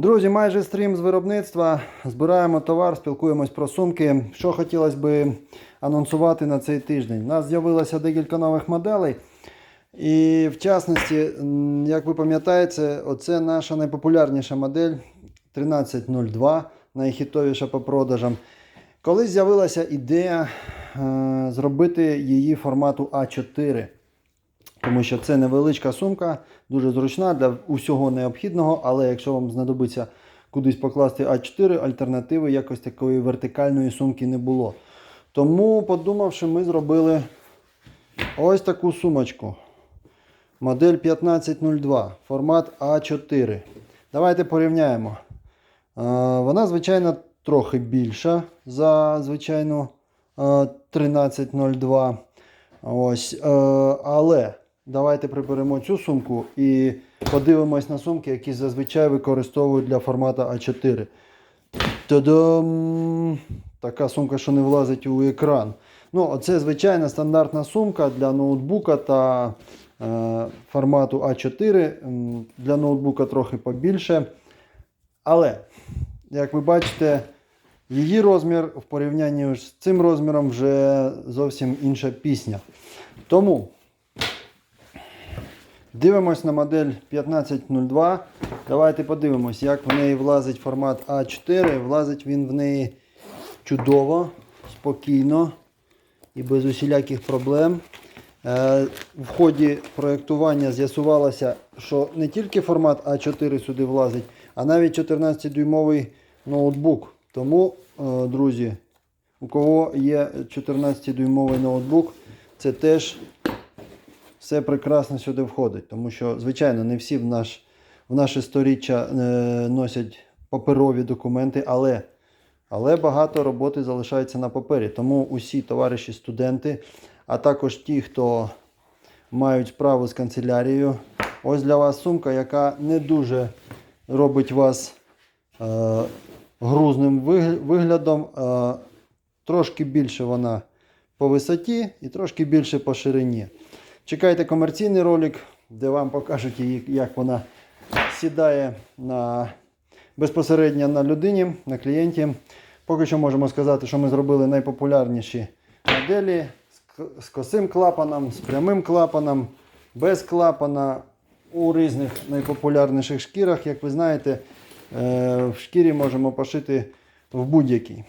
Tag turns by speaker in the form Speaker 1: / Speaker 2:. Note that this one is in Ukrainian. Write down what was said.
Speaker 1: Друзі, майже стрім з виробництва. Збираємо товар, спілкуємось про сумки. Що хотілося би анонсувати на цей тиждень? У нас з'явилося декілька нових моделей. І в частності, як ви пам'ятаєте, оце наша найпопулярніша модель 1302, найхітовіша по продажам. Колись з'явилася ідея е, зробити її формату А4. Тому що це невеличка сумка, дуже зручна для усього необхідного, але якщо вам знадобиться кудись покласти А4, альтернативи якось такої вертикальної сумки не було. Тому, подумавши, ми зробили ось таку сумочку. Модель 1502, формат А4. Давайте порівняємо. Е, Вона, звичайно, трохи більша за звичайну е, 1302. Ось, е, але давайте приберемо цю сумку і подивимось на сумки, які зазвичай використовують для формату А4. Та-дам! Така сумка, що не влазить у екран. Ну, це звичайна стандартна сумка для ноутбука та е, формату А4. Для ноутбука трохи побільше. Але, як ви бачите, її розмір в порівнянні з цим розміром вже зовсім інша пісня. Тому дивимось на модель 1502. Давайте подивимось, як в неї влазить формат А4. Влазить він в неї чудово, спокійно і без усіляких проблем. Е, В ході проєктування з'ясувалося, що не тільки формат А4 сюди влазить, а навіть 14-дюймовий ноутбук. Тому, е, друзі, у кого є 14-дюймовий ноутбук, це теж все прекрасно сюди входить. Тому що, звичайно, не всі в, наш, в наше сторіччя е, носять паперові документи, але, але багато роботи залишається на папері. Тому усі товариші студенти, а також ті, хто мають справу з канцелярією, ось для вас сумка, яка не дуже робить вас е, грузним виглядом. Е, трошки більше вона по висоті і трошки більше по ширині. Чекайте комерційний ролик, де вам покажуть як вона сідає на, безпосередньо на людині, на клієнті. Поки що можемо сказати, що ми зробили найпопулярніші моделі з косим клапаном, з прямим клапаном, без клапана у різних найпопулярніших шкірах. Як ви знаєте, е, в шкірі можемо пошити в будь-якій.